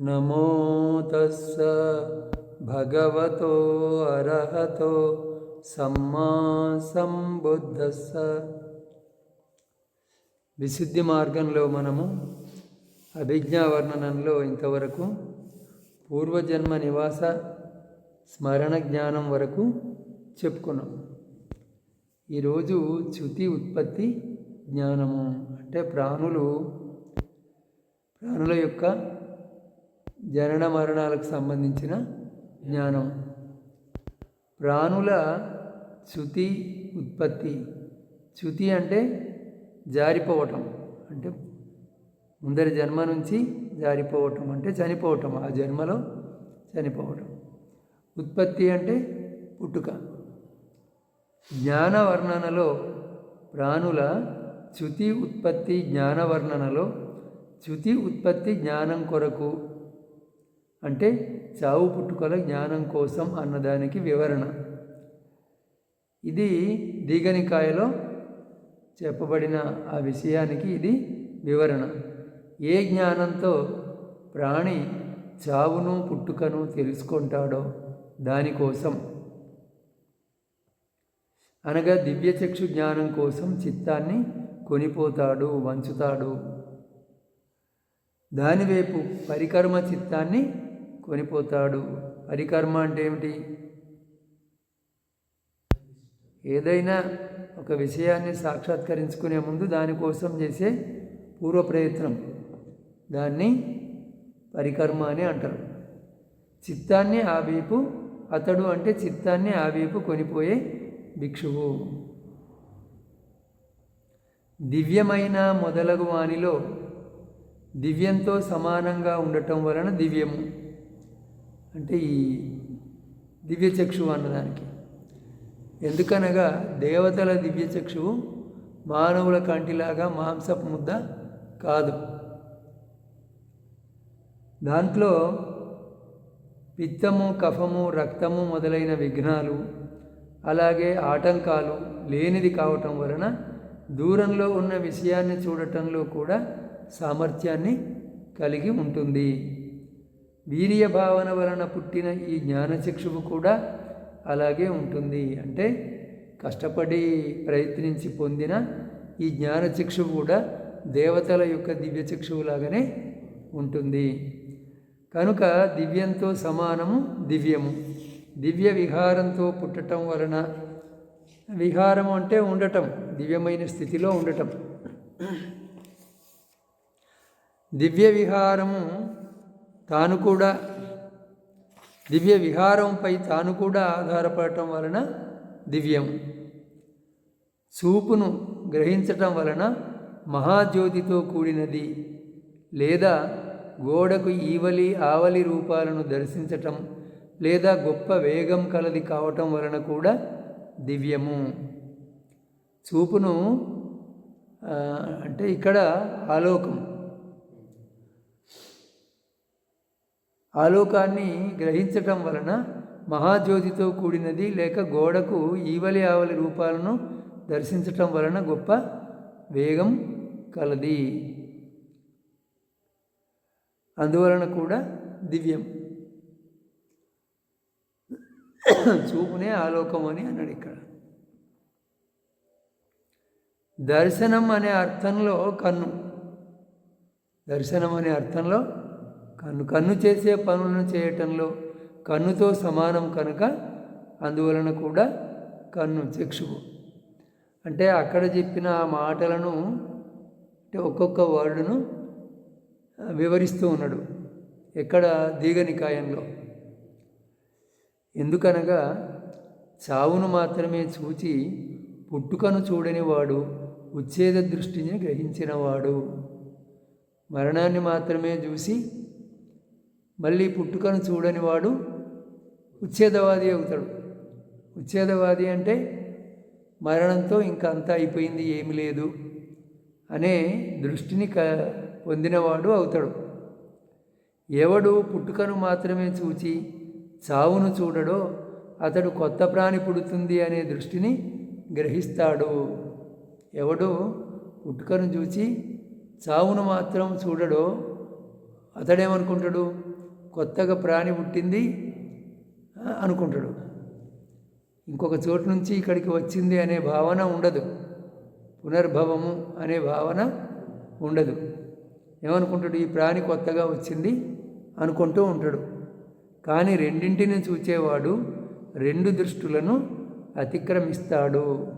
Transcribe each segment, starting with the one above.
నమో తస్స భగవతో అర్హతో సమ్మా సంబుద్ధస్స. విశుద్ధి మార్గంలో మనము అభిజ్ఞా వర్ణనంలో ఇంతవరకు పూర్వజన్మ నివాస స్మరణ జ్ఞానం వరకు చెప్పుకున్నాం. ఈరోజు చ్యుతి ఉత్పత్తి జ్ఞానము. అంటే ప్రాణులు ప్రాణుల యొక్క జనన మరణాలకు సంబంధించిన జ్ఞానం. ప్రాణుల చ్యుతి ఉత్పత్తి. చ్యుతి అంటే జారిపోవటం. అంటే ముందరి జన్మ నుంచి జారిపోవటం అంటే చనిపోవటం. ఆ జన్మలో చనిపోవటం. ఉత్పత్తి అంటే పుట్టుక. జ్ఞాన వర్ణనలో ప్రాణుల చ్యుతి ఉత్పత్తి జ్ఞాన వర్ణనలో చ్యుతి ఉత్పత్తి జ్ఞానం కొరకు అంటే చావు పుట్టుకల జ్ఞానం కోసం అన్నదానికి వివరణ. ఇది దీగనికాయలో చెప్పబడిన ఆ విషయానికి ఇది వివరణ. ఏ జ్ఞానంతో ప్రాణి చావును పుట్టుకను తెలుసుకుంటాడో దానికోసం. అనగా దివ్యచక్షు జ్ఞానం కోసం చిత్తాన్ని కొనిపోతాడు వంచుతాడు. దానివైపు పరికర్మ చిత్తాన్ని కొనిపోతాడు. పరికర్మ అంటే ఏమిటి? ఏదైనా ఒక విషయాన్ని సాక్షాత్కరించుకునే ముందు దానికోసం చేసే పూర్వ ప్రయత్నం. దాన్ని పరికర్మ అని అంటారు. చిత్తాన్ని ఆ వైపు అతడు అంటే చిత్తాన్ని ఆ వైపు కొనిపోయే భిక్షువు. దివ్యమైన మొదలగు వానిలో దివ్యంతో సమానంగా ఉండటం వలన దివ్యము. అంటే ఈ దివ్యచక్షువు అన్నదానికి. ఎందుకనగా దేవతల దివ్యచక్షువు మానవుల కంటిలాగా మాంసపు ముద్ద కాదు. దాంట్లో పిత్తము కఫము రక్తము మొదలైన విఘ్నాలు అలాగే ఆటంకాలు లేనిది కావటం వలన దూరంలో ఉన్న విషయాన్ని చూడటంలో కూడా సామర్థ్యాన్ని కలిగి ఉంటుంది. వీర్య భావన వలన పుట్టిన ఈ జ్ఞానచక్షువు కూడా అలాగే ఉంటుంది. అంటే కష్టపడి ప్రయత్నించి పొందిన ఈ జ్ఞానచక్షువు కూడా దేవతల యొక్క దివ్యచక్షువులాగానే ఉంటుంది. కనుక దివ్యంతో సమానము దివ్యము. దివ్య విహారంతో పుట్టటం వలన విహారం అంటే ఉండటం దివ్యమైన స్థితిలో ఉండటం. దివ్య విహారము తాను కూడా దివ్య విహారంపై తాను కూడా ఆధారపడటం వలన దివ్యం. చూపును గ్రహించటం వలన మహాజ్యోతితో కూడినది లేదా గోడకు ఈవలి ఆవలి రూపాలను దర్శించటం లేదా గొప్ప వేగం కలది కావటం వలన కూడా దివ్యము. చూపును అంటే ఇక్కడ ఆలోకం. ఆలోకాన్ని గ్రహించటం వలన మహాజ్యోతితో కూడినది లేక గోడకు ఈవలి ఆవలి రూపాలను దర్శించటం వలన గొప్ప వేగం కలది. అందువలన కూడా దివ్యం. చూపునే ఆలోకం అని అన్నాడు ఇక్కడ. దర్శనం అనే అర్థంలో కన్ను. దర్శనం అనే అర్థంలో కన్ను కన్ను చేసే పనులను చేయటంలో కన్నుతో సమానం కనుక అందువలన కూడా కన్ను చక్షువు అంటే అక్కడ చెప్పిన ఆ మాటలను అంటే ఒక్కొక్క వర్డును వివరిస్తూ ఉన్నాడు. ఎక్కడ? దీగనికాయంలో ఎందుకనగా చావును మాత్రమే చూచి పుట్టుకను చూడని వాడు ఉచ్ఛేద దృష్టిని గ్రహించినవాడు. మరణాన్ని మాత్రమే చూసి మళ్ళీ పుట్టుకను చూడని వాడు ఉచ్ఛేదవాది అవుతాడు. ఉచ్ఛేదవాది అంటే మరణంతో ఇంకా అంతా అయిపోయింది ఏమి లేదు అనే దృష్టిని క పొందినవాడు అవుతాడు. ఎవడు పుట్టుకను మాత్రమే చూచి చావును చూడడో అతడు కొత్త ప్రాణి పుడుతుంది అనే దృష్టిని గ్రహిస్తాడు. ఎవడు పుట్టుకను చూచి చావును మాత్రం చూడడో అతడేమనుకుంటాడు? కొత్తగా ప్రాణి పుట్టింది అనుకుంటాడు. ఇంకొక చోటు నుంచి ఇక్కడికి వచ్చింది అనే భావన ఉండదు. పునర్భవము అనే భావన ఉండదు. ఏమనుకుంటాడు? ఈ ప్రాణి కొత్తగా వచ్చింది అనుకుంటూ ఉంటాడు. కానీ రెండింటిని చూచేవాడు రెండు దృష్టులను అతిక్రమిస్తాడు.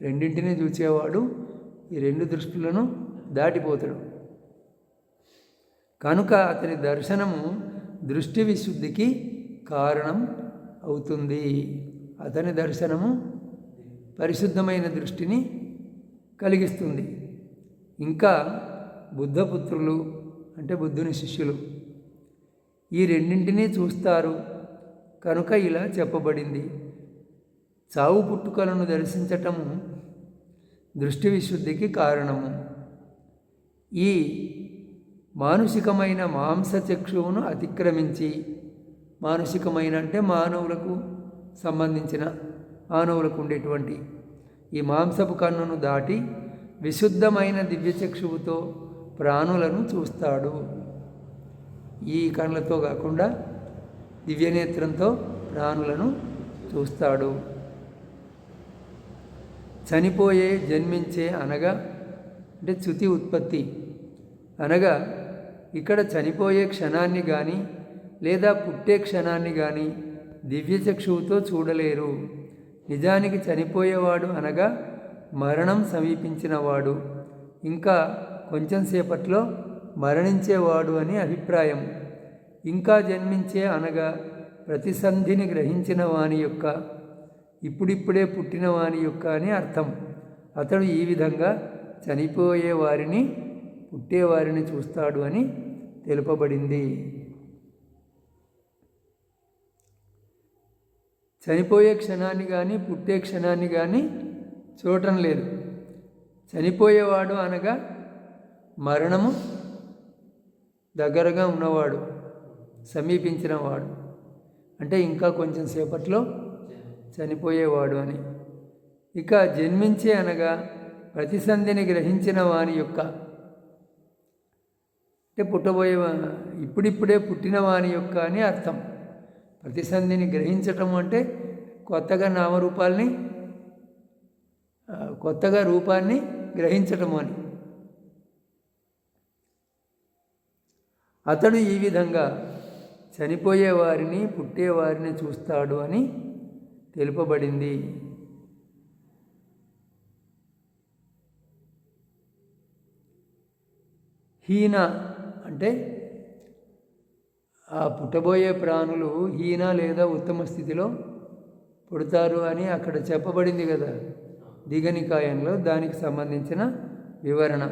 రెండింటిని చూచేవాడు ఈ రెండు దృష్టులను దాటిపోతాడు. కనుక అతని దర్శనము దృష్టి విశుద్ధికి కారణం అవుతుంది. అతని దర్శనము పరిశుద్ధమైన దృష్టిని కలిగిస్తుంది. ఇంకా బుద్ధపుత్రులు అంటే బుద్ధుని శిష్యులు ఈ రెండింటినీ చూస్తారు. కనుక ఇలా చెప్పబడింది. చావు పుట్టుకలను దర్శించటము దృష్టి విశుద్ధికి కారణము. ఈ మానుషికమైన మాంసచక్షువును అతిక్రమించి మానుషికమైన అంటే మానవులకు సంబంధించిన మానవులకు ఉండేటువంటి ఈ మాంసపు కన్నును దాటి విశుద్ధమైన దివ్యచక్షువుతో ప్రాణులను చూస్తాడు. ఈ కళ్ళతో కాకుండా దివ్యనేత్రంతో ప్రాణులను చూస్తాడు. చనిపోయే జన్మించే అనగా అంటే చ్యుతి ఉత్పత్తి అనగా ఇక్కడ చనిపోయే క్షణాన్ని కానీ లేదా పుట్టే క్షణాన్ని కానీ దివ్యచక్షువుతో చూడలేరు. నిజానికి చనిపోయేవాడు అనగా మరణం సమీపించినవాడు. ఇంకా కొంచెంసేపట్లో మరణించేవాడు అని అభిప్రాయం. ఇంకా జన్మించే అనగా ప్రతిసంధిని గ్రహించిన వాని యొక్క ఇప్పుడిప్పుడే పుట్టిన వాని యొక్క అని అర్థం. అతడు ఈ విధంగా చనిపోయే వారిని పుట్టేవారిని చూస్తాడు అని తెలుపబడింది. చనిపోయే క్షణాన్ని కానీ పుట్టే క్షణాన్ని కానీ చూడటం లేదు. చనిపోయేవాడు అనగా మరణము దగ్గరగా ఉన్నవాడు సమీపించినవాడు అంటే ఇంకా కొంచెం సేపట్లో చనిపోయేవాడు అని. ఇక జన్మించే అనగా ప్రతిసంధిని గ్రహించిన వాని యొక్క అంటే పుట్టబోయే వా- ఇప్పుడిప్పుడే పుట్టిన వాని యొక్క అని అర్థం. ప్రతిసంధిని గ్రహించటం అంటే కొత్తగా నామరూపాల్ని కొత్తగా రూపాన్ని గ్రహించటం అని. అతడు ఈ విధంగా చనిపోయే వారిని పుట్టేవారిని చూస్తాడు అని తెలుపబడింది. హీన అంటే ఆ పుట్టబోయే ప్రాణులు ఈయన లేదా ఉత్తమ స్థితిలో పుడతారు అని అక్కడ చెప్పబడింది కదా. దిగనికాయంలో దానికి సంబంధించిన వివరణ.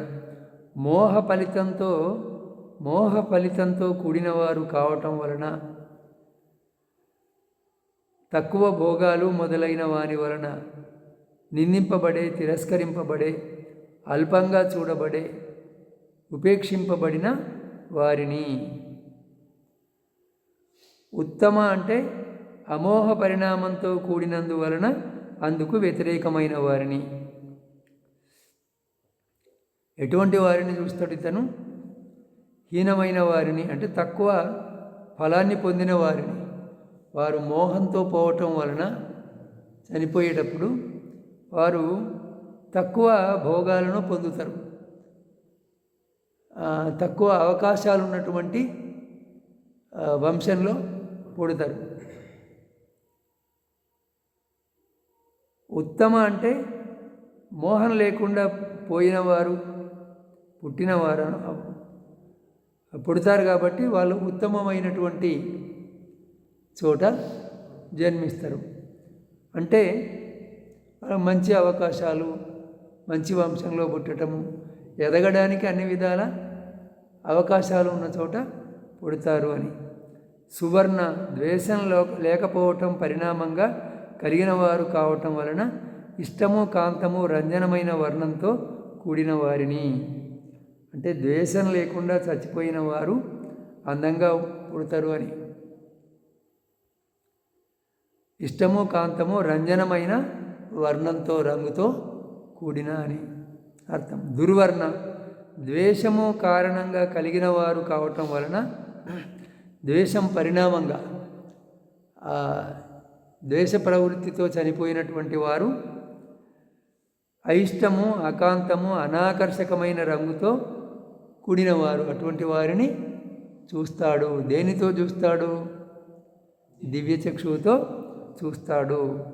మోహ ఫలితంతో మోహ ఫలితంతో కూడినవారు కావటం వలన తక్కువ భోగాలు మొదలైన వారి వలన నిందింపబడే తిరస్కరింపబడే అల్పంగా చూడబడే ఉపేక్షింపబడిన వారిని. ఉత్తమ అంటే అమోహ పరిణామంతో కూడినందువలన అందుకు వ్యతిరేకమైన వారిని. ఎటువంటి వారిని చూస్తాడు ఇతను? హీనమైన వారిని అంటే తక్కువ ఫలాన్ని పొందిన వారిని. వారు మోహంతో పోవటం వలన చనిపోయేటప్పుడు వారు తక్కువ భోగాలను పొందుతారు. తక్కువ అవకాశాలు ఉన్నటువంటి వంశంలో పుడతారు. ఉత్తమ అంటే మోహం లేకుండా పోయినవారు పుట్టినవారు పుడతారు కాబట్టి వాళ్ళు ఉత్తమమైనటువంటి చోట జన్మిస్తారు. అంటే మంచి అవకాశాలు మంచి వంశంలో పుట్టటము ఎదగడానికి అన్ని విధాల అవకాశాలు ఉన్న చోట పుడతారు అని. సువర్ణ ద్వేషంలో లేకపోవటం పరిణామంగా కలిగిన వారు కావటం వలన ఇష్టము కాంతము రంజనమైన వర్ణంతో కూడిన వారిని. అంటే ద్వేషం లేకుండా చచ్చిపోయిన వారు అందంగా పుడతారు అని. ఇష్టము కాంతము రంజనమైన వర్ణంతో రంగుతో కూడిన అని. అర్థం. దుర్వర్ణ ద్వేషము కారణంగా కలిగిన వారు కావటం వలన ద్వేషం పరిణామంగా ద్వేష ప్రవృత్తితో చనిపోయినటువంటి వారు అయిష్టము అకాంతము అనాకర్షకమైన రంగుతో కూడినవారు. అటువంటి వారిని చూస్తాడు. దేనితో చూస్తాడు? దివ్యచక్షువుతో చూస్తాడు.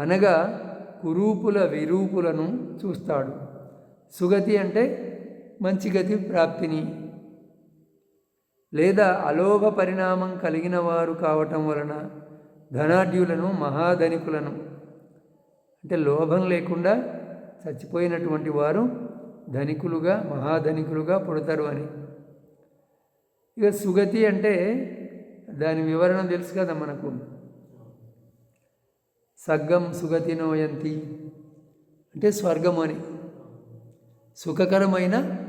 అనగా కురూపుల విరూపులను చూస్తాడు. సుగతి అంటే మంచి గతి ప్రాప్తిని. లేదా అలోభ పరిణామం కలిగిన వారు కావటం వలన ధనాఢ్యులను మహాధనికులను. అంటే లోభం లేకుండా చచ్చిపోయినటువంటి వారు ధనికులుగా మహాధనికులుగా పుడతారు అని. ఇక సుగతి అంటే దాని వివరణ తెలుసు కదా మనకు. సగ్గం సుగతి నోయంతి అంటే స్వర్గం అని. సుఖకరమైన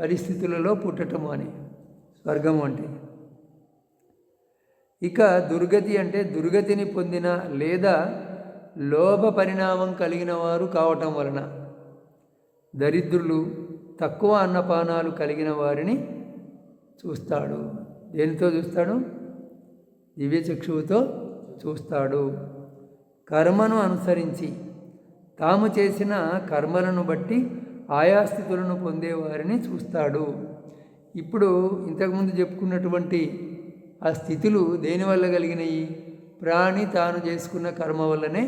పరిస్థితులలో పుట్టటము అని. స్వర్గం అంటే. ఇక దుర్గతి అంటే దుర్గతిని పొందిన లేదా లోభ పరిణామం కలిగిన వారు కావటం వలన దరిద్రులు తక్కువ అన్నపానాలు కలిగిన వారిని చూస్తాడు. దేనితో చూస్తాడు? దివ్యచక్షువుతో చూస్తాడు. కర్మను అనుసరించి తాము చేసిన కర్మలను బట్టి ఆయా స్థితులను పొందేవారిని చూస్తాడు. ఇప్పుడు ఇంతకుముందు చెప్పుకున్నటువంటి ఆ స్థితులు దేనివల్ల కలిగినాయి? ప్రాణి తాను చేసుకున్న కర్మ వల్లనే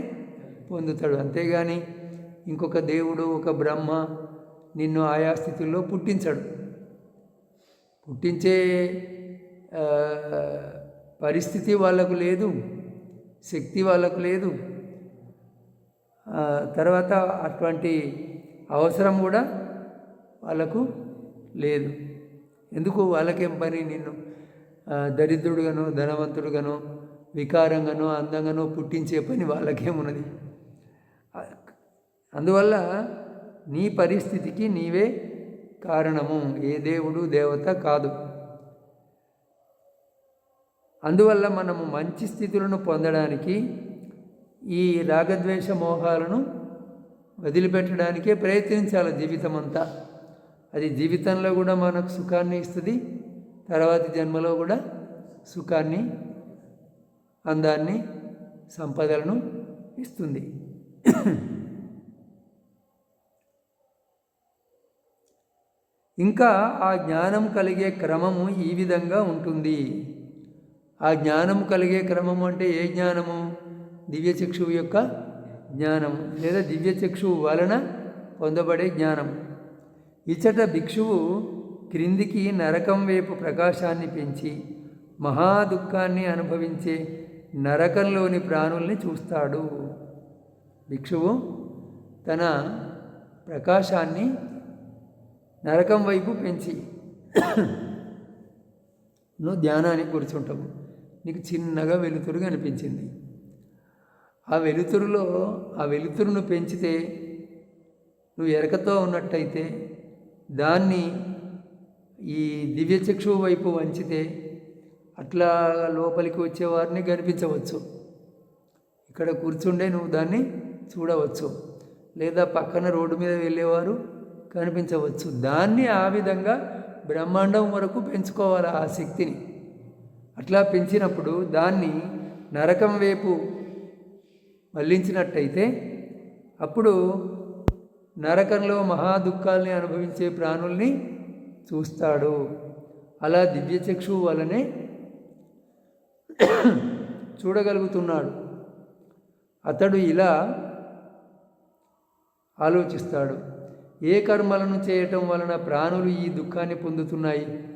పొందుతాడు. అంతేగాని ఇంకొక దేవుడు ఒక బ్రహ్మ నిన్ను ఆయా స్థితుల్లో పుట్టించడు. పుట్టించే పరిస్థితి వాళ్ళకు లేదు శక్తి వాళ్ళకు లేదు. తర్వాత అటువంటి అవసరం కూడా వాళ్ళకు లేదు. ఎందుకు వాళ్ళకేం పని? నిన్ను దరిద్రుడుగాను ధనవంతుడుగాను ధనవంతుడుగానో వికారంగానో అందంగానో పుట్టించే పని వాళ్ళకేమున్నది అందువల్ల నీ పరిస్థితికి నీవే కారణము. ఏ దేవుడు దేవత కాదు. అందువల్ల మనము మంచి స్థితులను పొందడానికి ఈ రాగద్వేష మోహాలను వదిలిపెట్టడానికే ప్రయత్నించాలి జీవితం అంతా అది జీవితంలో కూడా మనకు సుఖాన్ని ఇస్తుంది తర్వాతి జన్మలో కూడా సుఖాన్ని అందాన్ని సంపదలను ఇస్తుంది. ఇంకా ఆ జ్ఞానం కలిగే క్రమము ఈ విధంగా ఉంటుంది. ఆ జ్ఞానం కలిగే క్రమము అంటే ఏ జ్ఞానము? దివ్యచక్షువు యొక్క జ్ఞానము లేదా దివ్యచక్షువు వలన పొందబడే జ్ఞానం. ఇచ్చట భిక్షువు క్రిందికి నరకం వైపు ప్రకాశాన్ని పెంచి మహా దుఃఖాన్ని అనుభవించే నరకంలోని ప్రాణుల్ని చూస్తాడు. భిక్షువు తన ప్రకాశాన్ని నరకం వైపు పెంచి నువ్వు ధ్యానానికి కూర్చుంటావు. నీకు చిన్నగా వెలుతురుగా అనిపించింది ఆ వెలుతురులో ఆ వెలుతురును పెంచితే నువ్వు ఎరకతో ఉన్నట్టయితే దాన్ని ఈ దివ్యచక్షువు వైపు వంచితే అట్లా లోపలికి వచ్చేవారిని కనిపించవచ్చు. ఇక్కడ కూర్చుండే నువ్వు దాన్ని చూడవచ్చు. లేదా పక్కన రోడ్డు మీద వెళ్ళేవారు కనిపించవచ్చు. దాన్ని ఆ విధంగా బ్రహ్మాండం వరకు పెంచుకోవాలి ఆ శక్తిని. అట్లా పెంచినప్పుడు దాన్ని నరకం వైపు మళ్ళించినట్టయితే అప్పుడు నరకంలో మహా దుఃఖాల్ని అనుభవించే ప్రాణుల్ని చూస్తాడు. అలా దివ్యచక్షువు వలనే చూడగలుగుతున్నాడు. అతడు ఇలా ఆలోచిస్తాడు. ఏ కర్మలను చేయటం వలన ప్రాణులు ఈ దుఃఖాన్ని పొందుతున్నాయి?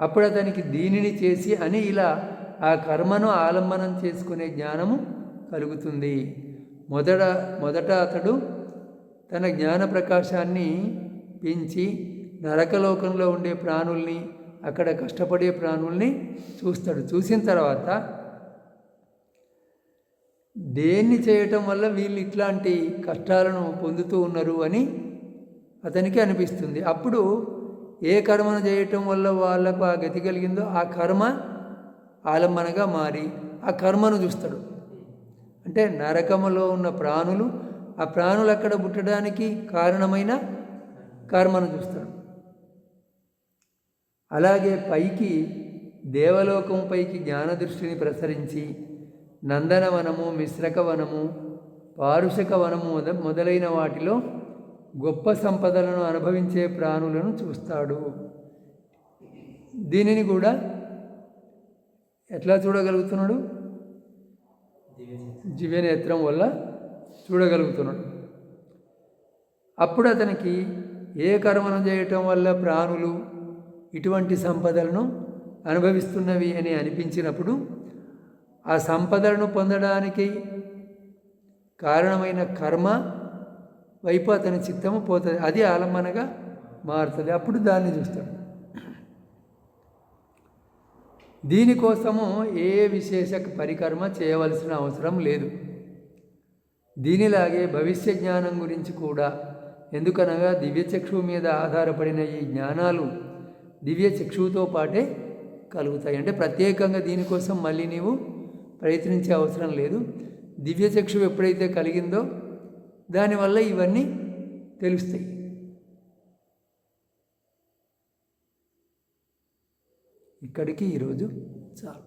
అప్పుడు అతనికి దీనిని చేసి అని ఇలా ఆ కర్మను ఆలంబనం చేసుకునే జ్ఞానము కలుగుతుంది. మొదట మొదట అతడు తన జ్ఞాన ప్రకాశాన్ని పెంచి నరకలోకంలో ఉండే ప్రాణుల్ని అక్కడ కష్టపడే ప్రాణుల్ని చూస్తాడు. చూసిన తర్వాత దేన్ని చేయటం వల్ల వీళ్ళు ఇట్లాంటి కష్టాలను పొందుతూ ఉన్నారు అని అతనికి అనిపిస్తుంది. అప్పుడు ఏ కర్మను చేయటం వల్ల వాళ్ళకు ఆ గతి కలిగిందో ఆ కర్మ ఆలంబనగా మారి ఆ కర్మను చూస్తాడు. అంటే నరకములో ఉన్న ప్రాణులు ఆ ప్రాణులు అక్కడ పుట్టడానికి కారణమైన కర్మను చూస్తాడు అలాగే పైకి దేవలోకం పైకి జ్ఞానదృష్టిని ప్రసరించి నందనవనము మిశ్రక వనము పారుషక వనము మొద మొదలైన వాటిలో గొప్ప సంపదలను అనుభవించే ప్రాణులను చూస్తాడు. దీనిని కూడా ఎట్లా చూడగలుగుతున్నాడు? దివ్యనేత్రం వల్ల చూడగలుగుతున్నాడు. అప్పుడు అతనికి ఏ కర్మను చేయటం వల్ల ప్రాణులు ఇటువంటి సంపదలను అనుభవిస్తున్నవి అని అనిపించినప్పుడు ఆ సంపదలను పొందడానికి కారణమైన కర్మ వైపు అతని చిత్తము పోతుంది. అది ఆలంబనగా మారుతుంది. అప్పుడు దాన్ని చూస్తాడు. దీనికోసము ఏ విశేష పరికర్మ చేయవలసిన అవసరం లేదు. దీనిలాగే భవిష్య జ్ఞానం గురించి కూడా ఎందుకనగా దివ్యచక్షువు మీద ఆధారపడిన ఈ జ్ఞానాలు దివ్యచక్షువుతో పాటే కలుగుతాయి. అంటే ప్రత్యేకంగా దీనికోసం మళ్ళీ నీవు ప్రయత్నించే అవసరం లేదు. దివ్యచక్షువు ఎప్పుడైతే కలిగిందో దానివల్ల ఇవన్నీ తెలుస్తాయి. ఇక్కడికి ఈరోజు చాలు.